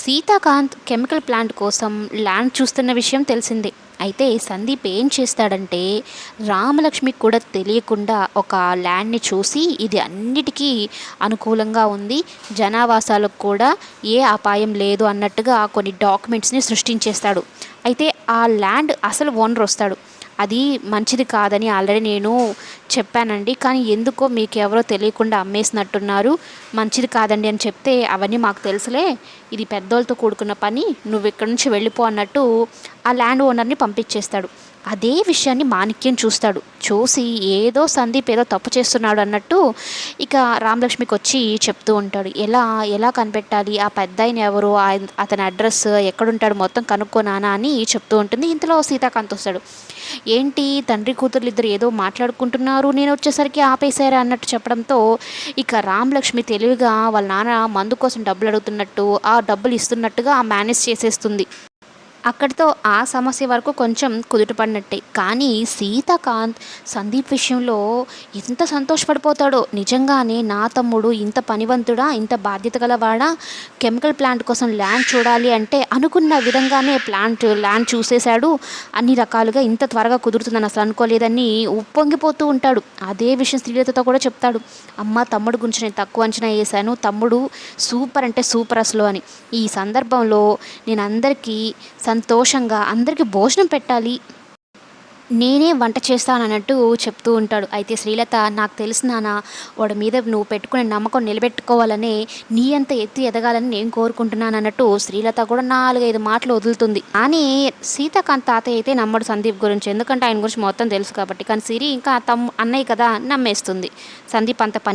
Seethakanth chemical plant కోసం land చూస్తున్న విషయం తెలిసిందే. అయితే సందీప్ ఏం చేస్తాడంటే రామలక్ష్మికి కూడా తెలియకుండా ఒక ల్యాండ్ని చూసి ఇది అన్నిటికీ అనుకూలంగా ఉంది జనావాసాలకు కూడా ఏ అపాయం లేదు అన్నట్టుగా కొన్ని డాక్యుమెంట్స్ని సృష్టించేస్తాడు. అయితే ఆ ల్యాండ్ అసలు ఓనర్ వస్తాడు. అది మంచిది కాదని ఆల్రెడీ నేను చెప్పానండి. కానీ ఎందుకో మీకు ఎవరో తెలియకుండా అమ్మేసినట్టున్నారు. మంచిది కాదండి అని చెప్తే అవన్నీ మాకు తెలుసులే. ఇది పెద్దోళ్ళతో కూడుకున్న పని. నువ్వు ఇక్కడి నుంచి వెళ్ళిపో అన్నట్టు ఆ ల్యాండ్ ఓనర్ని పంపించేస్తాడు. అదే విషయాన్ని మాణిక్యం చూస్తాడు. చూసి ఏదో సందీప్ ఏదో తప్పు చేస్తున్నాడు అన్నట్టు ఇక రామలక్ష్మికి వచ్చి చెప్తూ ఉంటాడు. ఎలా ఎలా కనిపెట్టాలి? ఆ పెద్ద ఆయన ఎవరు? ఆయన- అతని అడ్రస్ ఎక్కడుంటాడు? మొత్తం కనుక్కోనానా అని చెప్తూ ఉంటుంది. ఇంతలో సీతాకాంత్ వస్తాడు. ఏంటి? తండ్రి కూతుర్లు ఇద్దరు ఏదో మాట్లాడుకుంటున్నారు? నేను వచ్చేసరికి ఆపేశారా? అన్నట్టు చెప్పడంతో ఇక రామలక్ష్మి తెలివిగా వాళ్ళ నాన్న మందు కోసం డబ్బులు అడుగుతున్నట్టు ఆ డబ్బులు ఇస్తున్నట్టుగా మేనేజ్ చేసేస్తుంది. అక్కడితో ఆ సమస్య వరకు కొంచెం కుదుటపడినట్టే. కానీ సీతాకాంత్ సందీప్ విషయంలో ఎంత సంతోషపడిపోతాడో. నిజంగానే నా తమ్ముడు ఇంత పనివంతుడా ఇంత బాధ్యత గలవాడా? కెమికల్ ప్లాంట్ కోసం ల్యాండ్ చూడాలి అంటే అనుకున్న విధంగానే ప్లాంట్ ల్యాండ్ చూసేశాడు. అన్ని రకాలుగా ఇంత త్వరగా కుదురుతుందని అసలు అనుకోలేదని ఉప్పొంగిపోతూ ఉంటాడు. అదే విషయం శ్రీలతతో కూడా చెప్తాడు. అమ్మ తమ్ముడు గురించి నేను తక్కువ అంచనా వేశాను. తమ్ముడు సూపర్ అంటే సూపర్ అసలు అని. ఈ సందర్భంలో నేను అందరికీ సంతోషంగా అందరికీ భోజనం పెట్టాలి. నేనే వంట చేస్తానన్నట్టు చెప్తూ ఉంటాడు. అయితే శ్రీలత నాకు తెలిసినానా నాన్న వాడి మీద నువ్వు పెట్టుకునే నమ్మకం నిలబెట్టుకోవాలనే నీ అంత ఎత్తి ఎదగాలని నేను కోరుకుంటున్నాను అన్నట్టు శ్రీలత కూడా నాలుగైదు మాటలు వదులుతుంది. కానీ సీతాకాంత్ తాతయ్య అయితే నమ్మడు సందీప్ గురించి. ఎందుకంటే ఆయన గురించి మొత్తం తెలుసు కాబట్టి. కానీ సిరి ఇంకా తమ్ అన్నయ్య కదా నమ్మేస్తుంది. సందీప్ అంత పని